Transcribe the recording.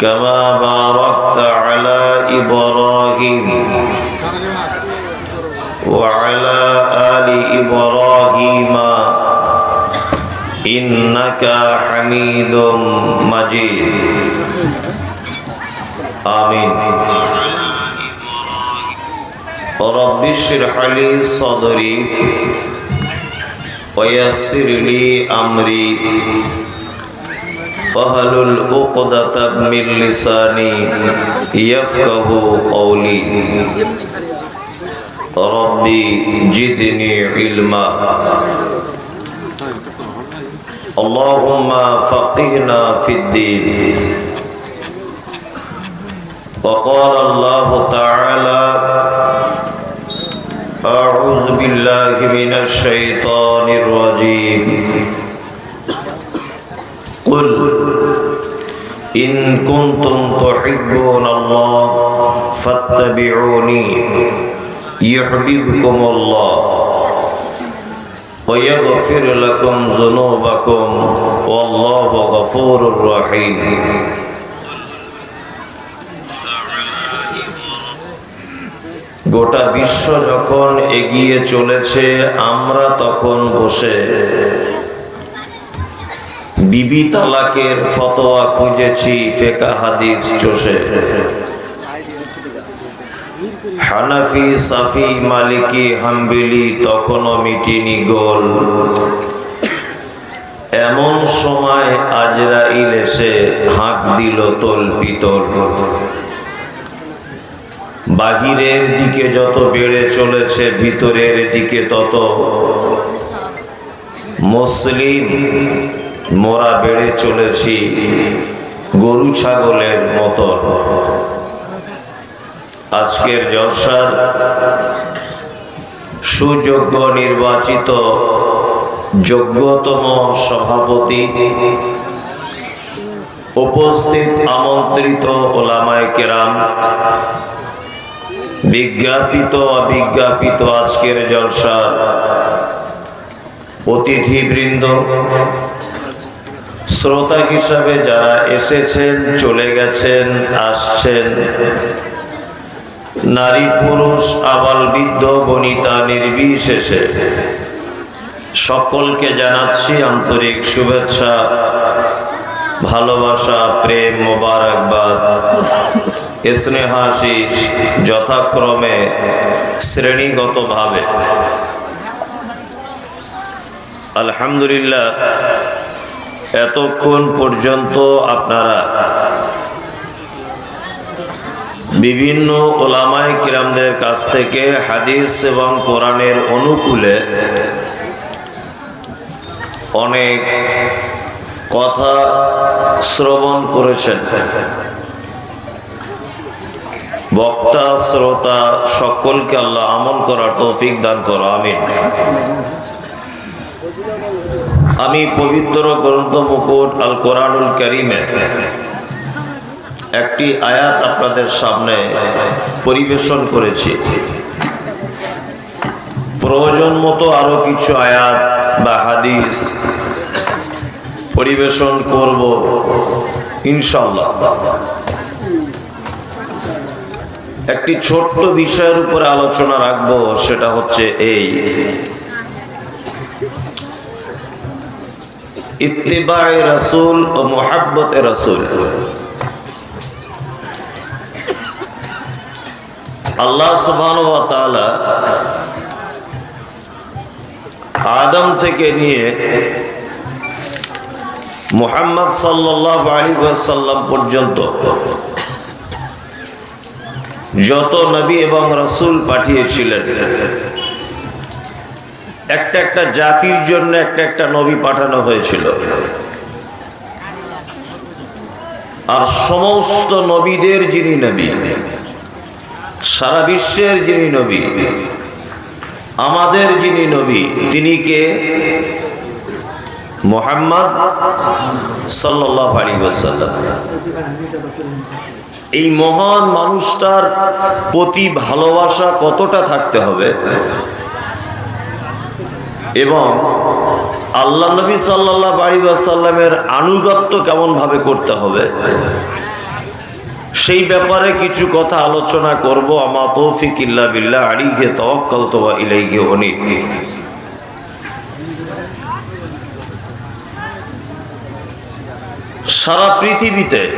كما باركت على إبراهيم وعلى آل إبراهيم إنك حميد مجيد آمين رب اشرح لي صدري ويسر لي أمري واحلل عقدة من لساني يفقه قولي. ربي زدني علما. اللهم فقهنا في الدين. وقال الله تعالى أعوذ بالله من الشيطان الرجيم. إن كنتم تحبون الله فاتبعوني يحببكم الله ويغفر لكم ذنوبكم والله غفور رحيم গোটা বিশ্ব যখন এগিয়ে চলেছে আমরা তখন বসে বিবি তালাকের ফতোয়া খুঁজেছি ফেকা হাদিস চষে। হানাফি, সাফি, মালিকি, হাম্বিলি তখনও মিটিনি গোল। এমন সময় আজরাইল এসে হাঁক দিল তোল পিতল। বাহিরের দিকে যত বেড়ে চলেছে, ভিতরের দিকে তত। মুসলিম মোরা বেড়ে চলেছি গরু ছাগলের মতো। আজকের জলসার সুযোগ্য নির্বাচিত যোগ্যতম সভাপতি উপস্থিত আমন্ত্রিত ওলামায় কেরাম, বিজ্ঞাপিত অবিজ্ঞাপিত আজকের জলসার অতিথিবৃন্দ শ্রোতা হিসাবে যারা এসেছেন, চলে গেছেন, আসছেন, নারী পুরুষ, আবাল বৃদ্ধ, বনিতা, নির্বিশেষে, সকলকে জানাচ্ছি আন্তরিক শুভেচ্ছা, ভালোবাসা, প্রেম, মোবারকবাদ। স্নেহাশিস যথাক্রমে শ্রেণীগতভাবে। আলহামদুলিল্লাহ এতক্ষণ পর্যন্ত আপনারা বিভিন্ন ওলামাই কিরামদের কাছ থেকে হাদিস এবং কোরআনের অনুকূলে অনেক কথা শ্রবণ করেছেন। বক্তা, শ্রোতা, সকলকে আল্লাহ আমল করার তৌফিক দান করো, আমিন। আমি পবিত্র গ্রন্থ মুকুট আল কোরআনুল করিমে একটি আয়াত আপনাদের সামনে পরিবেশন করেছি। প্রয়োজন মতো আরও কিছু আয়াত বা হাদিস পরিবেশন করব ইনশাল্লাহ একটি ছোট্ট বিষয়ের উপরে আলোচনা রাখব, সেটা হচ্ছে এই। ইত্তিবায় রসুল ও মোহাব্বতে রসুল। আল্লাহ সুবহান আদম থেকে নিয়ে মুহাম্মদ ওয়াসাল্লাম পর্যন্ত যত নবী এবং রসুল পাঠিয়েছিলেন একটা একটা জাতির জন্য একটা একটা নবী পাঠানো হয়েছিল। আর সমস্ত নবীদের যিনি নবী, সারা বিশ্বের যিনি নবী, আমাদের যিনি নবী, তিনি কে? মোহাম্মদ সাল্লাহ এই মহান মানুষটার প্রতি ভালোবাসা কতটা থাকতে হবে? এবং আল্লাহ নবী সাল্লাহ আলী ওয়াসাল্লামের আনুগত্য কেমন ভাবে করতে হবে? সেই ব্যাপারে কিছু কথা আলোচনা করব। আমা তৌফিক ইল্লা বিল্লাহ আলিহে তওয়াক্কাল তো ইলাইহি অনিক সারা পৃথিবীতে